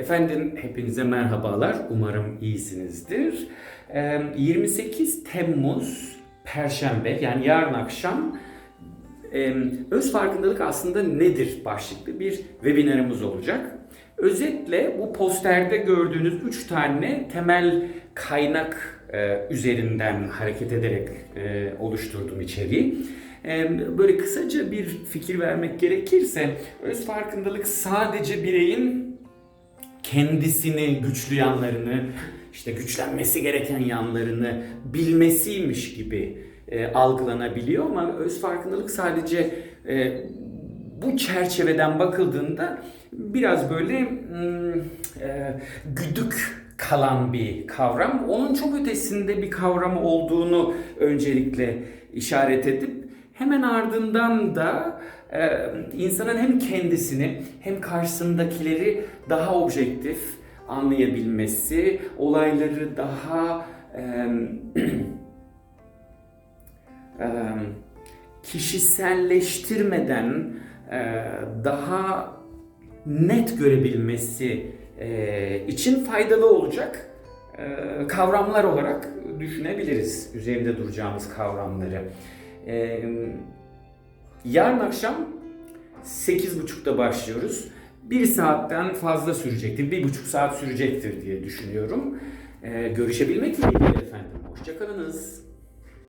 Efendim hepinize merhabalar. Umarım iyisinizdir. Ee, 28 Temmuz Perşembe yani yarın akşam öz farkındalık aslında nedir başlıklı bir webinarımız olacak. Özetle bu posterde gördüğünüz 3 tane temel kaynak e, üzerinden hareket ederek e, oluşturdum içeriği. Böyle kısaca bir fikir vermek gerekirse öz farkındalık sadece bireyin kendisini güçlü yanlarını işte güçlenmesi gereken yanlarını bilmesiymiş gibi e, algılanabiliyor ama öz farkındalık sadece e, bu çerçeveden bakıldığında biraz böyle hmm, e, güdük kalan bir kavram. Onun çok ötesinde bir kavram olduğunu öncelikle işaret edip hemen ardından da e, insanın hem kendisini hem karşısındakileri daha objektif anlayabilmesi, olayları daha e, e, kişiselleştirmeden e, daha net görebilmesi e, için faydalı olacak e, kavramlar olarak düşünebiliriz. Üzerinde duracağımız kavramları. E, yarın akşam 8.30'da başlıyoruz. Bir saatten fazla sürecektir, bir buçuk saat sürecektir diye düşünüyorum. E, görüşebilmek dileğiyle efendim. Hoşçakalınız.